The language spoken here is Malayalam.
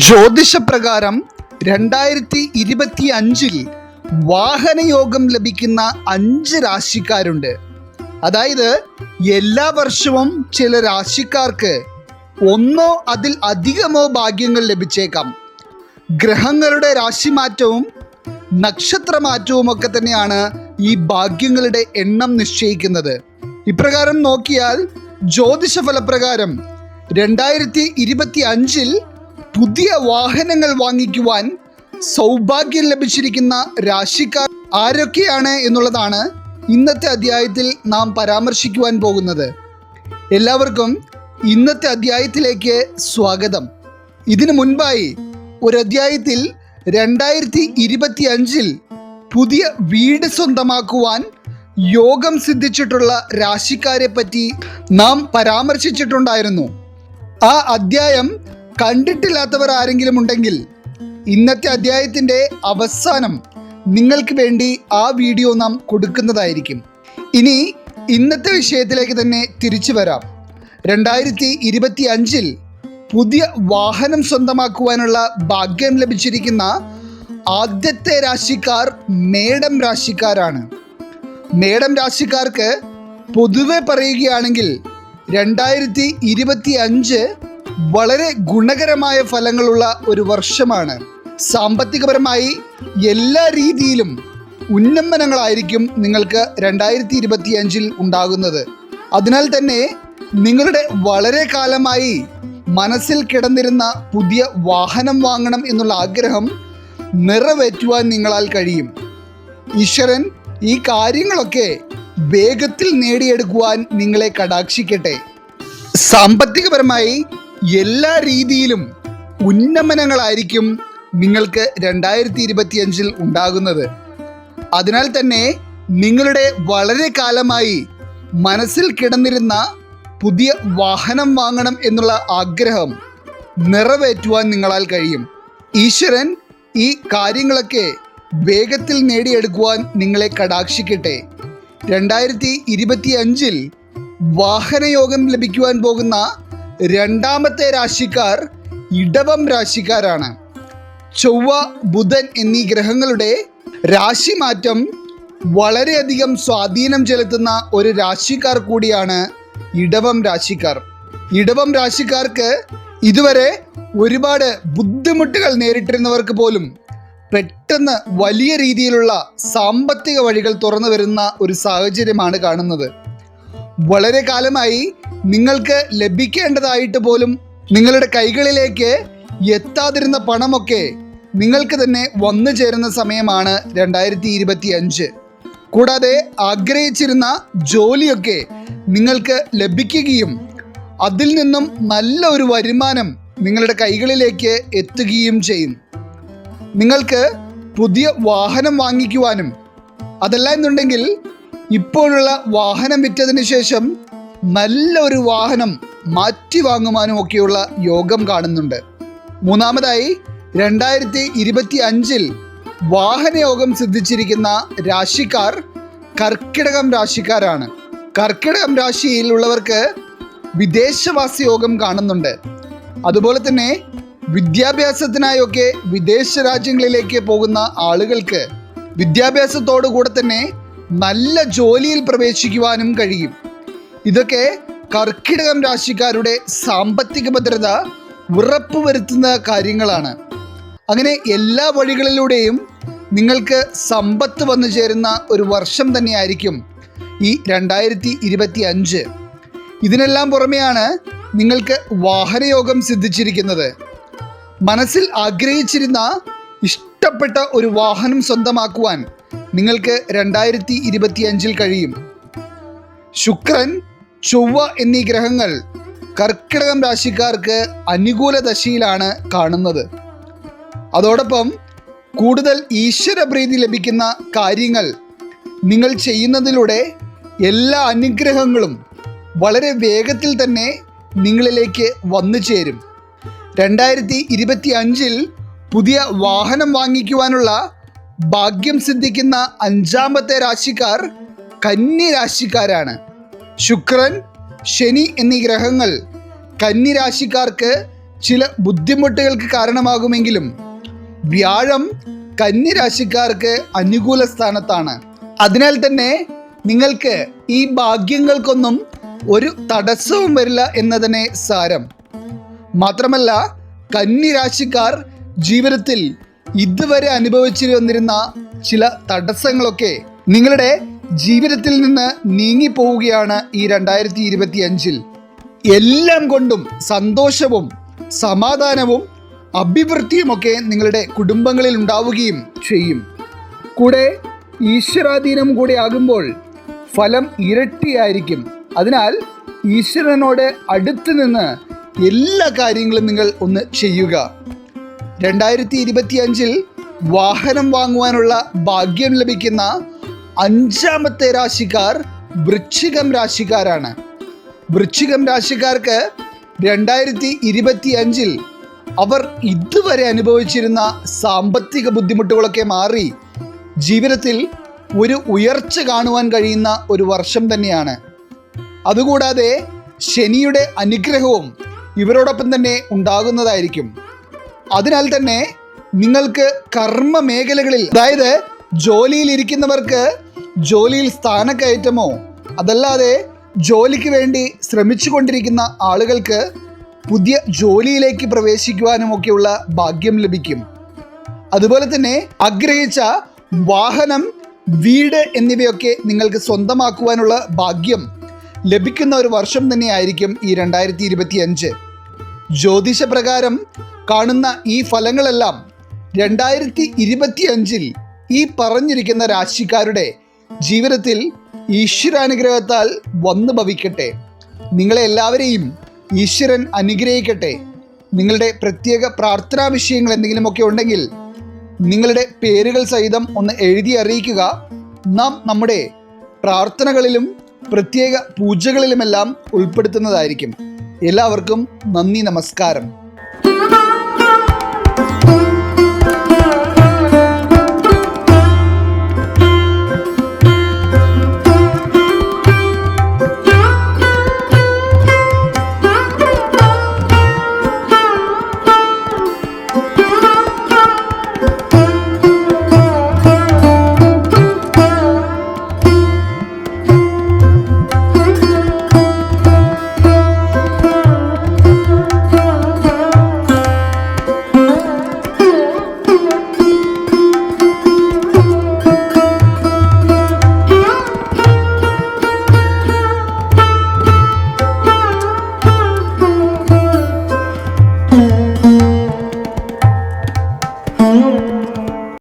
ജ്യോതിഷപ്രകാരം രണ്ടായിരത്തി ഇരുപത്തി അഞ്ചിൽ വാഹനയോഗം ലഭിക്കുന്ന അഞ്ച് രാശിക്കാരുണ്ട്. അതായത് എല്ലാ വർഷവും ചില രാശിക്കാർക്ക് ഒന്നോ അതിൽ അധികമോ ഭാഗ്യങ്ങൾ ലഭിച്ചേക്കാം. ഗ്രഹങ്ങളുടെ രാശിമാറ്റവും നക്ഷത്രമാറ്റവും ഒക്കെ തന്നെയാണ് ഈ ഭാഗ്യങ്ങളുടെ എണ്ണം നിശ്ചയിക്കുന്നത്. ഇപ്രകാരം നോക്കിയാൽ ജ്യോതിഷ ഫലപ്രകാരം രണ്ടായിരത്തി ഇരുപത്തി അഞ്ചിൽ പുതിയ വാഹനങ്ങൾ വാങ്ങിക്കുവാൻ സൗഭാഗ്യം ലഭിച്ചിരിക്കുന്ന രാശിക്കാർ ആരൊക്കെയാണ് എന്നുള്ളതാണ് ഇന്നത്തെ അധ്യായത്തിൽ നാം പരാമർശിക്കുവാൻ പോകുന്നത്. എല്ലാവർക്കും ഇന്നത്തെ അധ്യായത്തിലേക്ക് സ്വാഗതം. ഇതിനു മുൻപായി ഒരു അധ്യായത്തിൽ രണ്ടായിരത്തി ഇരുപത്തി അഞ്ചിൽ പുതിയ വീട് സ്വന്തമാക്കുവാൻ യോഗം സിദ്ധിച്ചിട്ടുള്ള രാശിക്കാരെ പറ്റി നാം പരാമർശിച്ചിട്ടുണ്ടായിരുന്നു. ആ അധ്യായം കണ്ടിട്ടില്ലാത്തവർ ആരെങ്കിലും ഉണ്ടെങ്കിൽ ഇന്നത്തെ അധ്യായത്തിന്റെ അവസാനം നിങ്ങൾക്ക് വേണ്ടി ആ വീഡിയോ നാം കൊടുക്കുന്നതായിരിക്കും. ഇനി ഇന്നത്തെ വിഷയത്തിലേക്ക് തന്നെ തിരിച്ചു വരാം. രണ്ടായിരത്തി ഇരുപത്തി അഞ്ചിൽ പുതിയ വാഹനം സ്വന്തമാക്കുവാനുള്ള ഭാഗ്യം ലഭിച്ചിരിക്കുന്ന ആദ്യത്തെ രാശിക്കാർ മേടം രാശിക്കാരാണ്. മേടം രാശിക്കാർക്ക് പൊതുവെ പറയുകയാണെങ്കിൽ രണ്ടായിരത്തി ഇരുപത്തി അഞ്ച് വളരെ ഗുണകരമായ ഫലങ്ങളുള്ള ഒരു വർഷമാണ്. സാമ്പത്തികപരമായി എല്ലാ രീതിയിലും ഉന്നമനങ്ങളായിരിക്കും നിങ്ങൾക്ക് രണ്ടായിരത്തി ഇരുപത്തി അഞ്ചിൽ ഉണ്ടാകുന്നത്. അതിനാൽ തന്നെ നിങ്ങളുടെ വളരെ കാലമായി മനസ്സിൽ കിടന്നിരുന്ന പുതിയ വാഹനം വാങ്ങണം എന്നുള്ള ആഗ്രഹം നിറവേറ്റുവാൻ നിങ്ങളാൽ കഴിയും. ഈശ്വരൻ ഈ കാര്യങ്ങളൊക്കെ വേഗത്തിൽ നേടിയെടുക്കുവാൻ നിങ്ങളെ കടാക്ഷിക്കട്ടെ. സാമ്പത്തികപരമായി എല്ലാ രീതിയിലും ഉന്നമനങ്ങളായിരിക്കും നിങ്ങൾക്ക് രണ്ടായിരത്തി ഇരുപത്തിയഞ്ചിൽ ഉണ്ടാകുന്നത്. അതിനാൽ തന്നെ നിങ്ങളുടെ വളരെ കാലമായി മനസ്സിൽ കിടന്നിരുന്ന പുതിയ വാഹനം വാങ്ങണം എന്നുള്ള ആഗ്രഹം നിറവേറ്റുവാൻ നിങ്ങളാൽ കഴിയും. ഈശ്വരൻ ഈ കാര്യങ്ങളൊക്കെ വേഗത്തിൽ നേടിയെടുക്കുവാൻ നിങ്ങളെ കടാക്ഷിക്കട്ടെ. രണ്ടായിരത്തി ഇരുപത്തി അഞ്ചിൽ വാഹനയോഗം ലഭിക്കുവാൻ പോകുന്ന രണ്ടാമത്തെ രാശിക്കാർ ഇടവം രാശിക്കാരാണ്. ചൊവ്വ ബുധൻ എന്നീ ഗ്രഹങ്ങളുടെ രാശി രാശിമാറ്റം വളരെയധികം സ്വാധീനം ചെലുത്തുന്ന ഒരു രാശിക്കാർ കൂടിയാണ് ഇടവം രാശിക്കാർ. ഇടവം രാശിക്കാർക്ക് ഇതുവരെ ഒരുപാട് ബുദ്ധിമുട്ടുകൾ നേരിട്ടിരുന്നവർക്ക് പോലും പെട്ടെന്ന് വലിയ രീതിയിലുള്ള സാമ്പത്തിക വഴികൾ തുറന്നു വരുന്ന ഒരു സാഹചര്യമാണ് കാണുന്നത്. വളരെ കാലമായി നിങ്ങൾക്ക് ലഭിക്കേണ്ടതായിട്ട് പോലും നിങ്ങളുടെ കൈകളിലേക്ക് എത്താതിരുന്ന പണമൊക്കെ നിങ്ങൾക്ക് തന്നെ വന്നു ചേരുന്ന സമയമാണ് രണ്ടായിരത്തി ഇരുപത്തി അഞ്ച് കൂടാതെ ആഗ്രഹിച്ചിരുന്ന ജോലിയൊക്കെ നിങ്ങൾക്ക് ലഭിക്കുകയും അതിൽ നിന്നും നല്ല ഒരു വരുമാനം നിങ്ങളുടെ കൈകളിലേക്ക് എത്തുകയും ചെയ്യും. നിങ്ങൾക്ക് പുതിയ വാഹനം വാങ്ങിക്കുവാനും അതല്ല എന്നുണ്ടെങ്കിൽ ഇപ്പോഴുള്ള വാഹനം വിറ്റതിന് ശേഷം നല്ല ഒരു വാഹനം മാറ്റി വാങ്ങുവാനും ഒക്കെയുള്ള യോഗം കാണുന്നുണ്ട്. മൂന്നാമതായി രണ്ടായിരത്തി ഇരുപത്തി അഞ്ചിൽ വാഹനയോഗം സിദ്ധിച്ചിരിക്കുന്ന രാശിക്കാർ കർക്കിടകം രാശിക്കാരാണ്. കർക്കിടകം രാശിയിലുള്ളവർക്ക് വിദേശവാസ യോഗം കാണുന്നുണ്ട്. അതുപോലെ തന്നെ വിദ്യാഭ്യാസത്തിനായൊക്കെ വിദേശ രാജ്യങ്ങളിലേക്ക് പോകുന്ന ആളുകൾക്ക് വിദ്യാഭ്യാസത്തോടു കൂടെ തന്നെ നല്ല ജോലിയിൽ പ്രവേശിക്കുവാനും കഴിയും. ഇതൊക്കെ കർക്കിടകം രാശിക്കാരുടെ സാമ്പത്തിക ഭദ്രത ഉറപ്പുവരുത്തുന്ന കാര്യങ്ങളാണ്. അങ്ങനെ എല്ലാ വഴികളിലൂടെയും നിങ്ങൾക്ക് സമ്പത്ത് വന്നു ചേരുന്ന ഒരു വർഷം തന്നെയായിരിക്കും ഈ രണ്ടായിരത്തി ഇരുപത്തി അഞ്ച് ഇതിനെല്ലാം പുറമെയാണ് നിങ്ങൾക്ക് വാഹനയോഗം സിദ്ധിച്ചിരിക്കുന്നത്. മനസ്സിൽ ആഗ്രഹിച്ചിരുന്ന ഇഷ്ടപ്പെട്ട ഒരു വാഹനം സ്വന്തമാക്കുവാൻ നിങ്ങൾക്ക് രണ്ടായിരത്തി ഇരുപത്തിയഞ്ചിൽ കഴിയും. ശുക്രൻ ചൊവ്വ എന്നീ ഗ്രഹങ്ങൾ കർക്കിടകം രാശിക്കാർക്ക് അനുകൂല ദശയിലാണ് കാണുന്നത്. അതോടൊപ്പം കൂടുതൽ ഈശ്വരപ്രീതി ലഭിക്കുന്ന കാര്യങ്ങൾ നിങ്ങൾ ചെയ്യുന്നതിലൂടെ എല്ലാ അനുഗ്രഹങ്ങളും വളരെ വേഗത്തിൽ തന്നെ നിങ്ങളിലേക്ക് വന്നു ചേരും. രണ്ടായിരത്തി ഇരുപത്തി അഞ്ചിൽ പുതിയ വാഹനം വാങ്ങിക്കുവാനുള്ള ഭാഗ്യം സിദ്ധിക്കുന്ന അഞ്ചാമത്തെ രാശിക്കാർ കന്നി രാശിക്കാരാണ്. ശുക്രൻ ശനി എന്നീ ഗ്രഹങ്ങൾ കന്നി രാശിക്കാർക്ക് ചില ബുദ്ധിമുട്ടുകൾക്ക് കാരണമാകുമെങ്കിലും വ്യാഴം കന്നി രാശിക്കാർക്ക് അനുകൂല സ്ഥാനത്താണ്. അതിനാൽ തന്നെ നിങ്ങൾക്ക് ഈ ഭാഗ്യങ്ങൾക്കൊന്നും ഒരു തടസ്സവും വരില്ല എന്നതിനെ സാരം. മാത്രമല്ല കന്നി രാശിക്കാർ ജീവിതത്തിൽ ഇതുവരെ അനുഭവിച്ചു വന്നിരുന്ന ചില തടസ്സങ്ങളൊക്കെ നിങ്ങളുടെ ജീവിതത്തിൽ നിന്ന് നീങ്ങി പോവുകയാണ് ഈ രണ്ടായിരത്തി ഇരുപത്തി അഞ്ചിൽ എല്ലാം കൊണ്ടും സന്തോഷവും സമാധാനവും അഭിവൃദ്ധിയുമൊക്കെ നിങ്ങളുടെ കുടുംബങ്ങളിൽ ഉണ്ടാവുകയും ചെയ്യും. കൂടെ ഈശ്വരാധീനം കൂടെ ആകുമ്പോൾ ഫലം ഇരട്ടിയായിരിക്കും. അതിനാൽ ഈശ്വരനോട് അടുത്ത് നിന്ന് എല്ലാ കാര്യങ്ങളും നിങ്ങൾ ഒന്ന് ചെയ്യുക. രണ്ടായിരത്തി ഇരുപത്തി അഞ്ചിൽ വാഹനം വാങ്ങുവാനുള്ള ഭാഗ്യം ലഭിക്കുന്ന അഞ്ചാമത്തെ രാശിക്കാർ വൃശ്ചികം രാശിക്കാരാണ്. വൃശ്ചികം രാശിക്കാർക്ക് രണ്ടായിരത്തി ഇരുപത്തി അഞ്ചിൽ അവർ ഇതുവരെ അനുഭവിച്ചിരുന്ന സാമ്പത്തിക ബുദ്ധിമുട്ടുകളൊക്കെ മാറി ജീവിതത്തിൽ ഒരു ഉയർച്ച കാണുവാൻ കഴിയുന്ന ഒരു വർഷം തന്നെയാണ്. അതുകൂടാതെ ശനിയുടെ അനുഗ്രഹവും ഇവരോടൊപ്പം തന്നെ ഉണ്ടാകുന്നതായിരിക്കും. അതിനാൽ തന്നെ നിങ്ങൾക്ക് കർമ്മ മേഖലകളിൽ അതായത് ജോലിയിൽ ഇരിക്കുന്നവർക്ക് ജോലിയിൽ സ്ഥാനക്കയറ്റമോ അതല്ലാതെ ജോലിക്ക് വേണ്ടി ശ്രമിച്ചു കൊണ്ടിരിക്കുന്ന ആളുകൾക്ക് പുതിയ ജോലിയിലേക്ക് പ്രവേശിക്കുവാനുമൊക്കെയുള്ള ഭാഗ്യം ലഭിക്കും. അതുപോലെ തന്നെ ആഗ്രഹിച്ച വാഹനം വീട് എന്നിവയൊക്കെ നിങ്ങൾക്ക് സ്വന്തമാക്കുവാനുള്ള ഭാഗ്യം ലഭിക്കുന്ന ഒരു വർഷം തന്നെയായിരിക്കും ഈ രണ്ടായിരത്തി ഇരുപത്തി അഞ്ച് ജ്യോതിഷപ്രകാരം കാണുന്ന ഈ ഫലങ്ങളെല്ലാം രണ്ടായിരത്തി ഇരുപത്തി അഞ്ചിൽ ഈ പറഞ്ഞിരിക്കുന്ന രാശിക്കാരുടെ ജീവിതത്തിൽ ഈശ്വരാനുഗ്രഹത്താൽ വന്നു ഭവിക്കട്ടെ. നിങ്ങളെ എല്ലാവരെയും ഈശ്വരൻ അനുഗ്രഹിക്കട്ടെ. നിങ്ങളുടെ പ്രത്യേക പ്രാർത്ഥനാ വിഷയങ്ങൾ എന്തെങ്കിലുമൊക്കെ ഉണ്ടെങ്കിൽ നിങ്ങളുടെ പേരുകൾ സഹിതം ഒന്ന് എഴുതി അറിയിക്കുക. നാം നമ്മുടെ പ്രാർത്ഥനകളിലും പ്രത്യേക പൂജകളിലുമെല്ലാം ഉൾപ്പെടുത്തുന്നതായിരിക്കും. എല്ലാവർക്കും നന്ദി നമസ്കാരം.